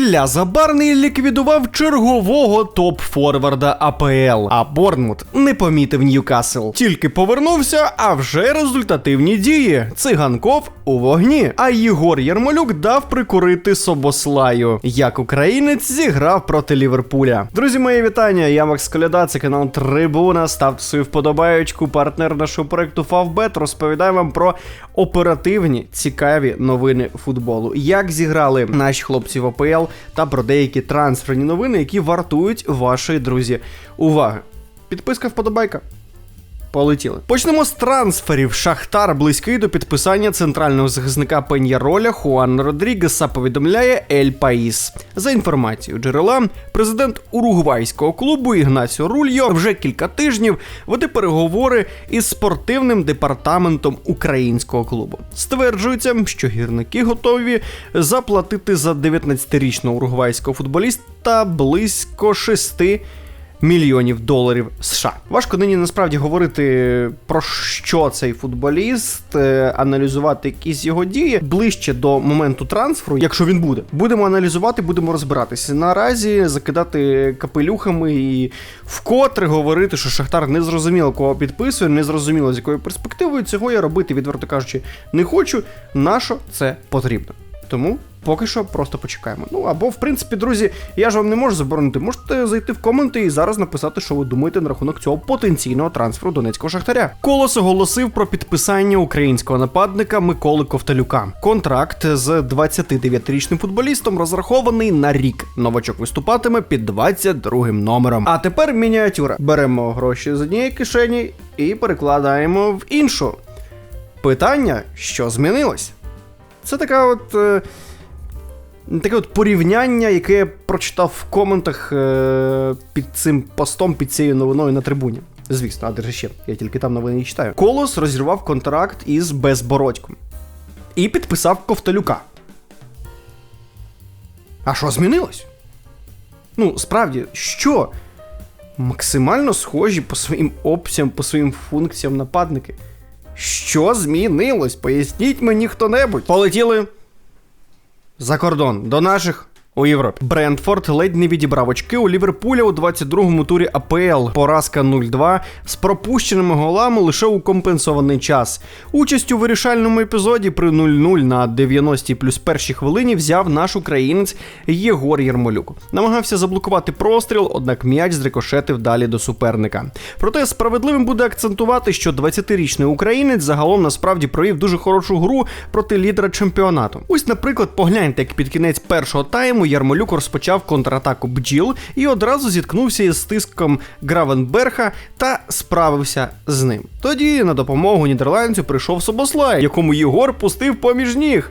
Ілля Забарний ліквідував чергового топ-форварда АПЛ, а Борнмут не помітив Ньюкасл. Тільки повернувся, а вже результативні дії. Циганков у вогні. А Єгор Ярмолюк дав прикурити Собослаю. Як українець зіграв проти Ліверпуля. Друзі, мої вітання. Я Макс Коляда, це канал Трибуна. Ставте свою вподобаючку. Партнер нашого проекту Фавбет розповідає вам про оперативні цікаві новини футболу. Як зіграли наші хлопці в АПЛ та про деякі трансферні новини, які вартують вашої друзі. Уваги! Підписка вподобайка. Полетіли. Почнемо з трансферів. Шахтар близький до підписання центрального захисника Пеньяроля Хуан Родрігеса. Повідомляє Ель Паїс. За інформацією джерела, президент уругвайського клубу Ігнасіо Рульйо вже кілька тижнів веде переговори із спортивним департаментом українського клубу. Стверджується, що гірники готові заплатити за 19-річного уругвайського футболіста близько 6 мільйонів доларів США. Важко нині насправді говорити про що цей футболіст, е, аналізувати якісь його дії ближче до моменту трансферу, якщо він буде. Будемо аналізувати, будемо розбиратися. Наразі закидати капелюхами і вкотре говорити, що Шахтар не зрозуміло, кого підписує, не зрозуміло з якою перспективою. Цього я робити, відверто кажучи, не хочу. Нащо це потрібно? Тому поки що просто почекаємо. Ну або, в принципі, друзі, я ж вам не можу заборонити. Можете зайти в коменти і зараз написати, що ви думаєте на рахунок цього потенційного трансферу донецького шахтаря. Колос оголосив про підписання українського нападника Миколи Ковталюка. Контракт з 29-річним футболістом розрахований на рік. Новачок виступатиме під 22 номером. А тепер мініатюра. Беремо гроші з однієї кишені і перекладаємо в іншу. Питання, що змінилось? Це така от. Е, таке от порівняння, яке я прочитав в коментах е, під цим постом, під цією новиною на трибуні. Звісно, а де ж ще? Я тільки там новини і читаю. Колос розірвав контракт із Безбородьком і підписав Ковталюка. А що змінилось? Ну, справді, що? Максимально схожі по своїм опціям, по своїм функціям нападники. Що змінилось? Поясніть мені хто-небудь. Полетіли за кордон до наших. У Європі Брентфорд ледь не відібрав очки у Ліверпуля у 22-му турі АПЛ. Поразка 0-2 з пропущеними голами лише у компенсований час. Участь у вирішальному епізоді при 0-0 на 90-й плюс першій хвилині взяв наш українець Єгор Єрмолюк. Намагався заблокувати простріл, однак м'яч зрикошетив далі до суперника. Проте справедливим буде акцентувати, що 20-річний українець загалом насправді провів дуже хорошу гру проти лідера чемпіонату. Ось, наприклад, погляньте, як під кінець першого тайму Ярмолюк розпочав контратаку бджіл і одразу зіткнувся із стиском Гравенберха та справився з ним. Тоді на допомогу нідерландцю прийшов Собослай, якому Єгор пустив поміж ніг.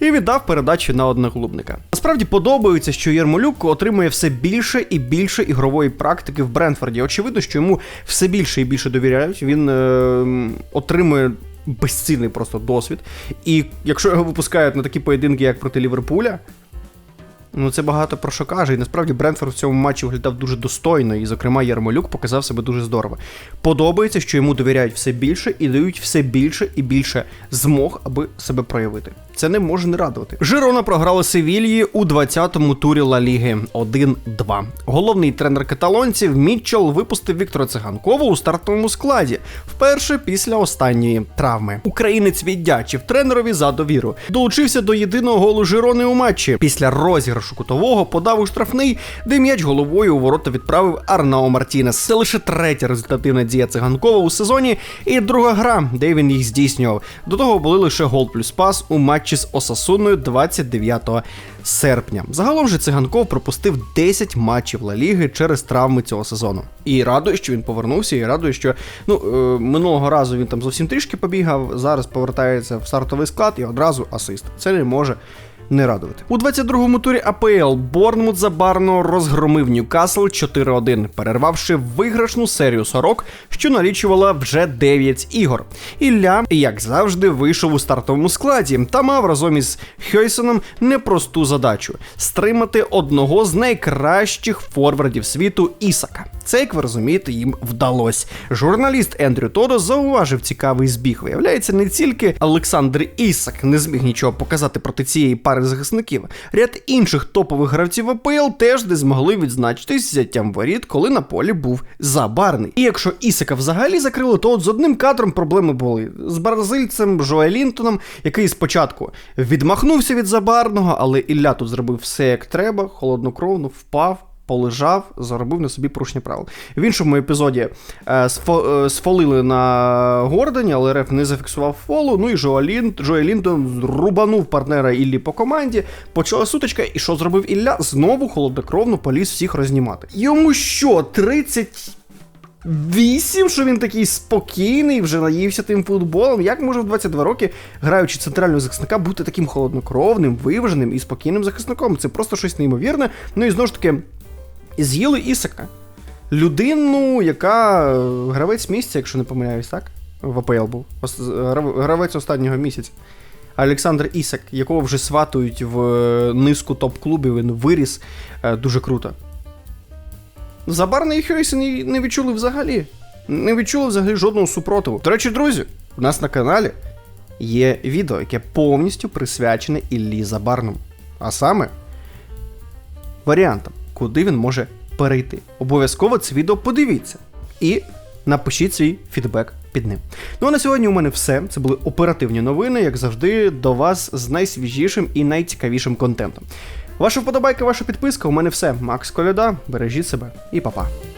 І віддав передачу на одноклубника. Насправді подобається, що Єрмолюк отримує все більше і більше ігрової практики в Брентфорді. Очевидно, що йому все більше і більше довіряють. Він е, отримує безцінний просто досвід. І якщо його випускають на такі поєдинки, як проти Ліверпуля, Ну, це багато про що каже. І насправді Брентфорд в цьому матчі виглядав дуже достойно, і, зокрема, Ярмолюк показав себе дуже здорово. Подобається, що йому довіряють все більше і дають все більше і більше змог, аби себе проявити. Це не може не радувати. Жирона програла Севільї у 20-му турі Ла Ліги 1-2. Головний тренер каталонців Мітчел випустив Віктора Циганкова у стартовому складі вперше після останньої травми. Українець віддячив тренерові за довіру. Долучився до єдиного голу Жирони у матчі. Після розіграшу кутового подав у штрафний, де м'яч головою у ворота відправив Арнао Мартінес. Це лише третя результативна дія циганкова у сезоні, і друга гра, де він їх здійснював. До того були лише гол плюс пас у матчі з Осасуною 29 серпня. Загалом же циганков пропустив 10 матчів Ла Ліги через травми цього сезону. І радує, що він повернувся, і радує, що ну е, минулого разу він там зовсім трішки побігав. Зараз повертається в стартовий склад і одразу асист. Це не може не радувати. У 22-му турі АПЛ Борнмут забарно розгромив Ньюкасл 4-1, перервавши виграшну серію 40, що налічувала вже 9 ігор. Ілля, як завжди, вийшов у стартовому складі та мав разом із Хьойсоном непросту задачу стримати одного з найкращих форвардів світу Ісака. Це, як ви розумієте, їм вдалося. Журналіст Ендрю Тодо зауважив цікавий збіг. Виявляється, не тільки Олександр Ісак не зміг нічого показати проти цієї пари захисників. Ряд інших топових гравців АПЛ теж не змогли відзначитись взяттям воріт, коли на полі був забарний. І якщо Ісака взагалі закрили, то от з одним кадром проблеми були з бразильцем Жоелінтоном, який спочатку відмахнувся від забарного, але Ілля тут зробив все як треба, холоднокровно впав. Полежав, заробив на собі порушення правил. В іншому епізоді е, сфо, е, сфолили на Гордоні, але Реф не зафіксував фолу. Ну і Жоалін, Джоель Лінтон рубанув партнера Іллі по команді. Почала сутичка, і що зробив Ілля? Знову холоднокровно поліз всіх рознімати. Йому що, 30 Вісім, що він такий спокійний, вже наївся тим футболом. Як може в 22 роки, граючи центрального захисника, бути таким холоднокровним, виваженим і спокійним захисником? Це просто щось неймовірне. Ну і знову ж таки, з'їли Ісака. Людину, яка е, гравець місяця, якщо не помиляюсь, так? В АПЛ був. Ос- Гравець останнього місяця. Олександр Ісак, якого вже сватують в е, низку топ-клубів, він виріс е, дуже круто. Забарний і Хьойси не, не відчули взагалі. Не відчули взагалі жодного супротиву. До речі, друзі, у нас на каналі є відео, яке повністю присвячене Іллі Забарному. А саме варіантам, куди він може перейти. Обов'язково це відео подивіться і напишіть свій фідбек під ним. Ну а на сьогодні у мене все. Це були оперативні новини, як завжди, до вас з найсвіжішим і найцікавішим контентом. Ваша вподобайка, ваша підписка, у мене все. Макс Коляда, бережіть себе і па-па.